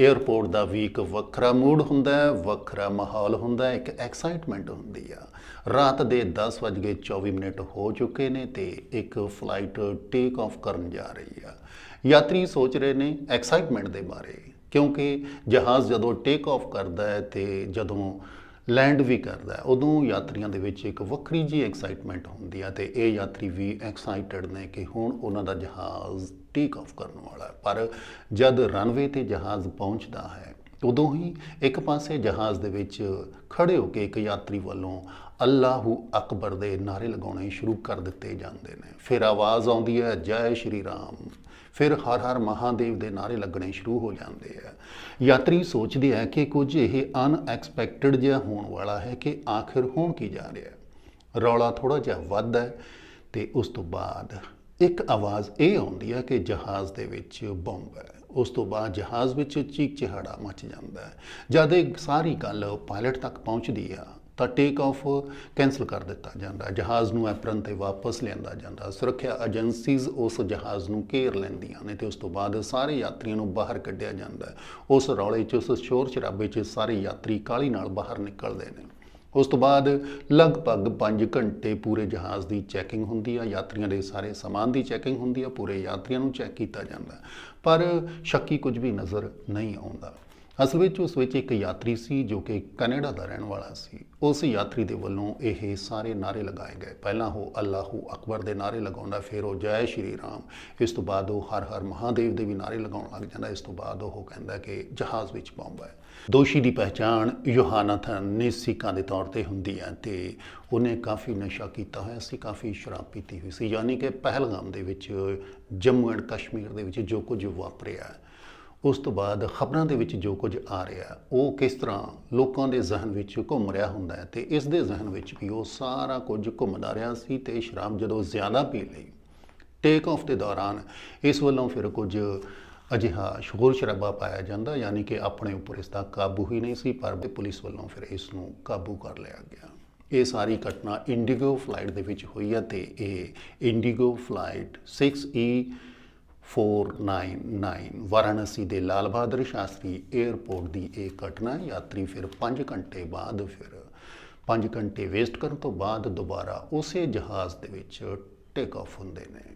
Airport ਦਾ ਵੀ ਇੱਕ ਵੱਖਰਾ mood ਹੁੰਦਾ ਹੈ, ਵੱਖਰਾ ਮਾਹੌਲ ਹੁੰਦਾ ਹੈ, ਇੱਕ ਐਕਸਾਈਟਮੈਂਟ ਹੁੰਦੀ ਆ। ਰਾਤ ਦੇ 10:24 ਮਿੰਟ ਹੋ ਚੁੱਕੇ ਨੇ ਤੇ ਇੱਕ ਫਲਾਈਟ ਟੇਕ ਆਫ ਕਰਨ ਜਾ ਰਹੀ ਆ। ਯਾਤਰੀ ਸੋਚ ਰਹੇ ਨੇ ਐਕਸਾਈਟਮੈਂਟ ਦੇ ਬਾਰੇ, ਕਿਉਂਕਿ ਜਹਾਜ਼ ਜਦੋਂ ਟੇਕ ਆਫ ਕਰਦਾ ਹੈ ਤੇ ਜਦੋਂ ਲੈਂਡ ਵੀ ਕਰਦਾ ਉਦੋਂ ਯਾਤਰੀਆਂ ਦੇ ਵਿੱਚ ਇੱਕ ਵੱਖਰੀ ਜੀ ਐਕਸਾਈਟਮੈਂਟ ਹੁੰਦੀ ਆ ਤੇ ਇਹ ਯਾਤਰੀ ਵੀ ਐਕਸਾਈਟਡ ਨੇ ਕਿ ਹੁਣ ਉਹਨਾਂ ਦਾ ਜਹਾਜ਼ ਟੇਕ ਆਫ ਕਰਨ ਵਾਲਾ ਹੈ। ਪਰ ਜਦ ਰਨਵੇ ਤੇ ਜਹਾਜ਼ ਪਹੁੰਚਦਾ ਹੈ, ਉਦੋਂ ਹੀ ਇੱਕ ਪਾਸੇ ਜਹਾਜ਼ ਦੇ ਵਿੱਚ ਖੜੇ ਹੋ ਕੇ ਇੱਕ ਯਾਤਰੀ ਵੱਲੋਂ ਅੱਲਾਹੂ ਅਕਬਰ ਦੇ ਨਾਰੇ ਲਗਾਉਣੇ ਸ਼ੁਰੂ ਕਰ ਦਿੱਤੇ ਜਾਂਦੇ ਨੇ। ਫਿਰ ਆਵਾਜ਼ ਆਉਂਦੀ ਹੈ, ਜੈ ਸ਼੍ਰੀ ਰਾਮ। ਫਿਰ ਹਰ ਹਰ ਮਹਾਦੇਵ ਦੇ ਨਾਰੇ ਲੱਗਣੇ ਸ਼ੁਰੂ ਹੋ ਜਾਂਦੇ ਆ। ਯਾਤਰੀ ਸੋਚਦੇ ਆ ਕਿ ਕੁਝ ਇਹ ਅਨਐਕਸਪੈਕਟਡ ਜਿਹਾ ਹੋਣ ਵਾਲਾ ਹੈ ਕਿ ਆਖਿਰ ਹੋਣ ਕੀ ਜਾ ਰਿਹਾ ਹੈ। ਰੌਲਾ ਥੋੜਾ ਜਿਹਾ ਵੱਧ ਹੈ ਤੇ ਉਸ ਤੋਂ ਬਾਅਦ ਇੱਕ ਆਵਾਜ਼ ਇਹ ਆਉਂਦੀ ਹੈ ਕਿ ਜਹਾਜ਼ ਦੇ ਵਿੱਚ ਬੰਬ ਹੈ। ਉਸ ਤੋਂ ਬਾਅਦ ਜਹਾਜ਼ ਵਿੱਚ ਚੀਕ ਚਿਹਾੜਾ ਮਚ ਜਾਂਦਾ ਹੈ। ਜਦ ਇਹ ਸਾਰੀ ਗੱਲ ਪਾਇਲਟ ਤੱਕ ਪਹੁੰਚਦੀ ਆ ਤਾਂ ਟੇਕ ਆਫ ਕੈਨਸਲ ਕਰ ਦਿੱਤਾ ਜਾਂਦਾ। ਜਹਾਜ਼ ਨੂੰ ਐਪਰਨ ਤੇ ਵਾਪਸ ਲਿਆਂਦਾ ਜਾਂਦਾ। ਸੁਰੱਖਿਆ ਏਜੰਸੀਜ਼ ਉਸ ਜਹਾਜ਼ ਨੂੰ ਘੇਰ ਲੈਂਦੀਆਂ ਨੇ ਤੇ ਉਸ ਤੋਂ ਬਾਅਦ ਸਾਰੇ ਯਾਤਰੀਆਂ ਨੂੰ ਬਾਹਰ ਕੱਢਿਆ ਜਾਂਦਾ। ਉਸ ਰੌਲੇ 'ਚ, ਉਸ ਸ਼ੋਰ ਸ਼ਰਾਬੇ 'ਚ ਸਾਰੇ ਯਾਤਰੀ ਕਾਲੀ ਨਾਲ ਬਾਹਰ ਨਿਕਲਦੇ ਨੇ। ਉਸ ਤੋਂ ਬਾਅਦ ਲਗਭਗ 5 ਘੰਟੇ ਪੂਰੇ ਜਹਾਜ਼ ਦੀ ਚੈਕਿੰਗ ਹੁੰਦੀ ਆ। ਯਾਤਰੀਆਂ ਦੇ ਸਾਰੇ ਸਮਾਨ ਦੀ ਚੈਕਿੰਗ ਹੁੰਦੀ ਆ। ਪੂਰੇ ਯਾਤਰੀਆਂ ਨੂੰ ਚੈੱਕ ਕੀਤਾ ਜਾਂਦਾ। ਪਰ ਸ਼ੱਕੀ ਕੁਝ ਵੀ ਨਜ਼ਰ ਨਹੀਂ ਆਉਂਦਾ। ਅਸਲ ਵਿੱਚ ਉਸ ਵਿੱਚ ਇੱਕ ਯਾਤਰੀ ਸੀ ਜੋ ਕਿ ਕੈਨੇਡਾ ਦਾ ਰਹਿਣ ਵਾਲਾ ਸੀ। ਉਸ ਯਾਤਰੀ ਦੇ ਵੱਲੋਂ ਇਹ ਸਾਰੇ ਨਾਰੇ ਲਗਾਏ ਗਏ। ਪਹਿਲਾਂ ਉਹ ਅੱਲਾਹੂ ਅਕਬਰ ਦੇ ਨਾਰੇ ਲਗਾਉਂਦਾ, ਫਿਰ ਉਹ ਜੈ ਸ਼੍ਰੀ ਰਾਮ। ਇਸ ਤੋਂ ਬਾਅਦ ਉਹ ਹਰ ਹਰ ਮਹਾਦੇਵ ਦੇ ਵੀ ਨਾਰੇ ਲਗਾਉਣ ਲੱਗ ਜਾਂਦਾ। ਇਸ ਤੋਂ ਬਾਅਦ ਉਹ ਕਹਿੰਦਾ ਕਿ ਜਹਾਜ਼ ਵਿੱਚ ਬੰਬ ਹੈ। ਦੋਸ਼ੀ ਦੀ ਪਹਿਚਾਣ ਯੋਹਾਨਾਥਨ ਨੇਸਿਕਾ ਦੇ ਤੌਰ ਤੇ ਹੁੰਦੀ ਹੈ ਤੇ ਉਹਨੇ ਕਾਫੀ ਨਸ਼ਾ ਕੀਤਾ ਹੋਇਆ ਸੀ, ਕਾਫੀ ਸ਼ਰਾਬ ਪੀਤੀ ਹੋਈ ਸੀ। ਯਾਨੀ ਕਿ ਪਹਿਲਗਾਮ ਦੇ ਵਿੱਚ ਜੰਮੂ ਐਂਡ ਕਸ਼ਮੀਰ ਦੇ ਵਿੱਚ ਜੋ ਕੁਝ ਵਾਪਰਿਆ ਉਸ ਤੋਂ ਬਾਅਦ ਖਬਰਾਂ ਦੇ ਵਿੱਚ ਜੋ ਕੁਝ ਆ ਰਿਹਾ ਉਹ ਕਿਸ ਤਰ੍ਹਾਂ ਲੋਕਾਂ ਦੇ ਜ਼ਿਹਨ ਵਿੱਚ ਘੁੰਮ ਰਿਹਾ ਹੁੰਦਾ ਹੈ ਤੇ ਇਸ ਦੇ ਜ਼ਿਹਨ ਵਿੱਚ ਵੀ ਉਹ ਸਾਰਾ ਕੁਝ ਘੁੰਮਦਾ ਰਿਹਾ ਸੀ ਤੇ ਸ਼ਰਾਬ ਜਦੋਂ ਜ਼ਿਆਦਾ ਪੀ ਲਈ ਟੇਕ ਆਫ ਦੇ ਦੌਰਾਨ ਇਸ ਵੱਲੋਂ ਫਿਰ ਕੁਝ ਅਜਿਹਾ ਸ਼ੋਰ ਸ਼ਰਾਬਾ ਪਾਇਆ ਜਾਂਦਾ, ਯਾਨੀ ਕਿ ਆਪਣੇ ਉੱਪਰ ਇਸ ਦਾ ਕਾਬੂ ਹੀ ਨਹੀਂ ਸੀ, ਪਰ ਪੁਲਿਸ ਵੱਲੋਂ ਫਿਰ ਇਸ ਨੂੰ ਕਾਬੂ ਕਰ ਲਿਆ ਗਿਆ। ਇਹ ਸਾਰੀ ਘਟਨਾ ਇੰਡੀਗੋ ਫਲਾਈਟ ਦੇ ਵਿੱਚ ਹੋਈ ਹੈ ਤੇ ਇਹ ਇੰਡੀਗੋ ਫਲਾਈਟ 6E 499 ਵਾਰਾਣਸੀ ਦੇ ਲਾਲ ਬਹਾਦਰ ਸ਼ਾਸਤਰੀ 에ਅਰਪੋਰਟ ਦੀ ਇਹ ਘਟਨਾ ਯਾਤਰੀ ਫਿਰ 5 ਘੰਟੇ ਬਾਅਦ ਫਿਰ 5 ਘੰਟੇ ਵੇਸਟ ਕਰਨ ਤੋਂ ਬਾਅਦ ਦੁਬਾਰਾ ਉਸੇ ਜਹਾਜ਼ ਦੇ ਵਿੱਚ ਟੇਕ ਆਫ ਹੁੰਦੇ ਨੇ